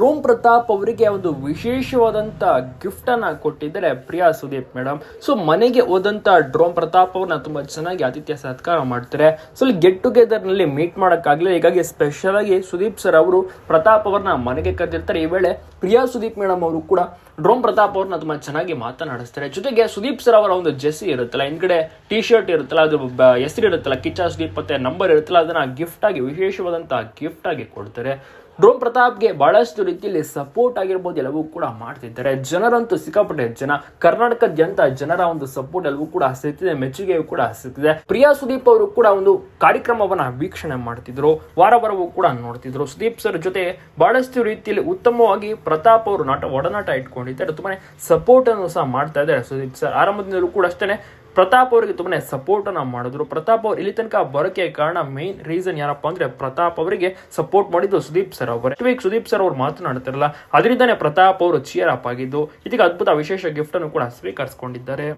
Rome Pratap ಅವರಿಗೆ ಒಂದು ವಿಶೇಷವಾದಂತ ಗಿಫ್ಟನ್ನು ಕೊಟ್ಟಿದ್ದಾರೆ. ಪ್ರಿಯಾ ಸುದೀಪ್ ಮೇಡಮ್ ಸೊ ಮನೆಗೆ ಹೋದಂಥ ಡ್ರೋಮ್ ಪ್ರತಾಪ್ ಅವ್ರನ್ನ ತುಂಬಾ ಚೆನ್ನಾಗಿ ಆತಿಥ್ಯ ಸತ್ಕಾರ ಮಾಡ್ತಾರೆ. ಸೊ ಇಲ್ಲಿ ಗೆಟ್ ಟುಗೆದರ್ನಲ್ಲಿ ಮೀಟ್ ಮಾಡೋಕ್ಕಾಗಲಿಲ್ಲ. ಹೀಗಾಗಿ ಸ್ಪೆಷಲ್ ಆಗಿ ಸುದೀಪ್ ಸರ್ ಅವರು ಪ್ರತಾಪ್ ಅವ್ರನ್ನ ಮನೆಗೆ ಕರೆದಿರ್ತಾರೆ. ಈ ವೇಳೆ ಪ್ರಿಯಾ ಸುದೀಪ್ ಮೇಡಮ್ ಅವರು ಕೂಡ ಡ್ರೋಮ್ ಪ್ರತಾಪ್ ಅವ್ರನ್ನ ತುಂಬಾ ಚೆನ್ನಾಗಿ ಮಾತನಾಡಿಸ್ತಾರೆ. ಜೊತೆಗೆ ಸುದೀಪ್ ಸರ್ ಅವರ ಒಂದು ಜೆಸ್ಸಿ ಇರುತ್ತಲ್ಲ, ಹಿಂದ್ಗಡೆ ಟಿ ಶರ್ಟ್ ಇರುತ್ತಲ್ಲ, ಅದು ಹೆಸರು ಇರುತ್ತಲ್ಲ, ಕಿಚ್ಚ ಸುದೀಪ್ ಮತ್ತೆ ನಂಬರ್ ಇರುತ್ತಲ್ಲ, ಅದನ್ನ ಗಿಫ್ಟ್ ಆಗಿ ವಿಶೇಷವಾದಂತಹ ಗಿಫ್ಟ್ ಆಗಿ ಕೊಡ್ತಾರೆ. ಡ್ರೋಮ್ ಪ್ರತಾಪ್ಗೆ ಬಹಳಷ್ಟು ರೀತಿಯಲ್ಲಿ ಸಪೋರ್ಟ್ ಆಗಿರ್ಬೋದು, ಎಲ್ಲವೂ ಕೂಡ ಮಾಡ್ತಿದ್ದಾರೆ. ಜನರಂತೂ ಸಿಕ್ಕಾಪಟ್ಟೆ ಜನ ಕರ್ನಾಟಕದ್ಯಂತ ಜನರ ಒಂದು ಸಪೋರ್ಟ್ ಎಲ್ಲವೂ ಕೂಡ ಸಿಗ್ತಿದೆ, ಮೆಚ್ಚುಗೆಯೂ ಕೂಡ ಸಿಗ್ತಿದೆ. ಪ್ರಿಯಾ ಸುದೀಪ್ ಅವರು ಕೂಡ ಒಂದು ಕಾರ್ಯಕ್ರಮವನ್ನ ವೀಕ್ಷಣೆ ಮಾಡ್ತಿದ್ರು, ವಾರ ವಾರವೂ ಕೂಡ ನೋಡ್ತಿದ್ರು. ಸುದೀಪ್ ಸರ್ ಜೊತೆ ಬಹಳಷ್ಟು ರೀತಿಯಲ್ಲಿ ಉತ್ತಮವಾಗಿ ಪ್ರತಾಪ್ ಅವರು ನಾಟ, ಒಡನಾಟ ಇಟ್ಕೊಂಡಿದ್ದಾರೆ. ತುಂಬಾನೇ ಸಪೋರ್ಟ್ ಅನ್ನು ಸಹ ಮಾಡ್ತಾ ಇದ್ದಾರೆ ಸುದೀಪ್ ಸರ್. ಆರಂಭದಿಂದಲೂ ಕೂಡ ಅಷ್ಟೇ ಪ್ರತಾಪ್ ಅವರಿಗೆ ತುಂಬಾ ಸಪೋರ್ಟ್ ಅನ್ನ ಮಾಡಿದ್ರು. ಪ್ರತಾಪ್ ಅವ್ರು ಇಲ್ಲಿ ತನಕ ಬರೋಕೆ ಕಾರಣ ಮೇನ್ ರೀಸನ್ ಯಾರಪ್ಪ ಅಂದ್ರೆ ಪ್ರತಾಪ್ ಅವರಿಗೆ ಸಪೋರ್ಟ್ ಮಾಡಿದ್ದು ಸುದೀಪ್ ಸರ್ ಅವರು. ವೀಕ್ ಸುದೀಪ್ ಸರ್ ಅವರು ಮಾತನಾಡ್ತಿರಲ್ಲ, ಅದರಿಂದಾನೇ ಪ್ರತಾಪ್ ಅವರು ಚಿಯರ್ ಅಪ್ ಆಗಿದ್ದು, ಇದೀಗ ಅದ್ಭುತ ವಿಶೇಷ ಗಿಫ್ಟ್ ಅನ್ನು ಕೂಡ ಸ್ವೀಕರಿಸಿಕೊಂಡಿದ್ದಾರೆ.